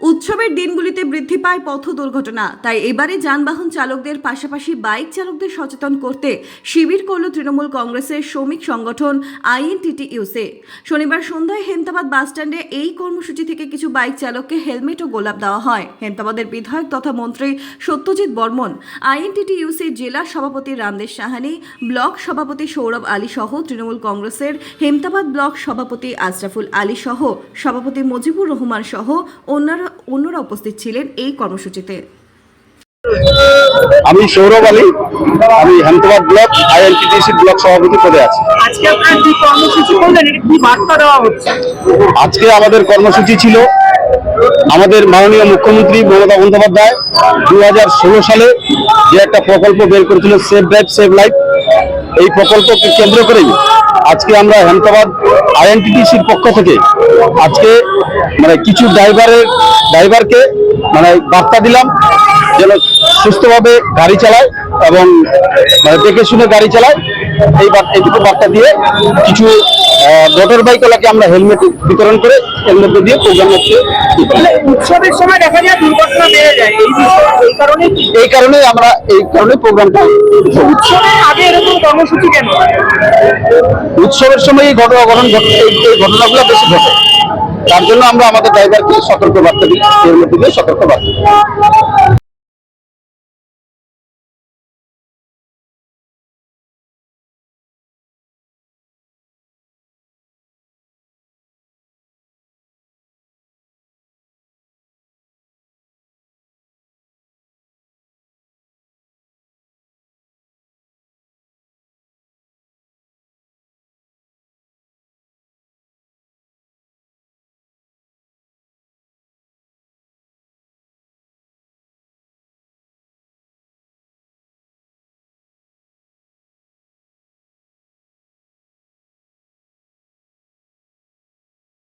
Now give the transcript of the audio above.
উৎসবের দিনগুলিতে বৃদ্ধি পায় পথ দুর্ঘটনা। তাই এবারে যানবাহন চালকদের পাশাপাশি বাইক চালকদের সচেতন করতে শিবির করল তৃণমূল কংগ্রেসের শ্রমিক সংগঠন আইএনটিটিইউসি। শনিবার সন্ধ্যায় হেমতাবাদ বাসস্ট্যান্ডে এই কর্মসূচি থেকে কিছু বাইক চালককে হেলমেট ও গোলাপ দেওয়া হয়। হেমতাবাদের বিধায়ক তথা মন্ত্রী সত্যজিৎ বর্মন আইএনটিটিইউসির জেলা সভাপতি রামদেশ সাহানি, ব্লক সভাপতি সৌরভ আলী সহ তৃণমূল কংগ্রেসের হেমতাবাদ ব্লক সভাপতি আশরাফুল আলী সহ সভাপতি মুজিবুর রহমান সহ অন্যরা অন্যরা উপস্থিত ছিলেন এই কর্মসূচিতে। আমি সৌরভ আলী। আমি হেমতাবাদ ব্লক আইএনটিটিসি ব্লক সভাপতি পদে আছি। আজকে আপনারা যে কর্মসূচি করলেন? এটা কি বার্তা দেওয়া হচ্ছে? আজকে আমাদের কর্মসূচি ছিল আমাদের মাননীয় মুখ্যমন্ত্রী মমতা বন্দ্যোপাধ্যায় দু হাজার ষোলো সালে যে একটা প্রকল্প বের করেছিল সেভ ড্রাইভ সেভ লাইফ এই প্রকল্পকে কেন্দ্র করেই আজকে আমরা হেমতাবাদ আইএনটিটিসির পক্ষ থেকে আজকে মানে কিছু ড্রাইভারের, ড্রাইভারকে মানে বার্তা দিলাম যেন সুস্থভাবে গাড়ি চালায় এবং মানে দেখে শুনে গাড়ি চালায়। এই এইটুকু বার্তা দিয়ে কিছু মোটর বাইকওয়ালাকে আমরা হেলমেট বিতরণ করে এর মধ্যে দিয়ে প্রোগ্রাম হচ্ছে। উৎসবের সময় দেখা যায় দুর্ঘটনা বেড়ে যায়। এই বিষয়ে এই কারণে এই কারণে আমরা এই কারণে প্রোগ্রামটা উৎসবের আগে এরকম কর্মসূচি কেন? উৎসবের সময় এই ঘটনা ঘটন ঘট- এই ঘটনাগুলো বেশি ঘটে। তার জন্য আমরা আমাদের ড্রাইভারকে সতর্ক বার্তা দিই মধ্যে দিয়ে সতর্ক বার্তা।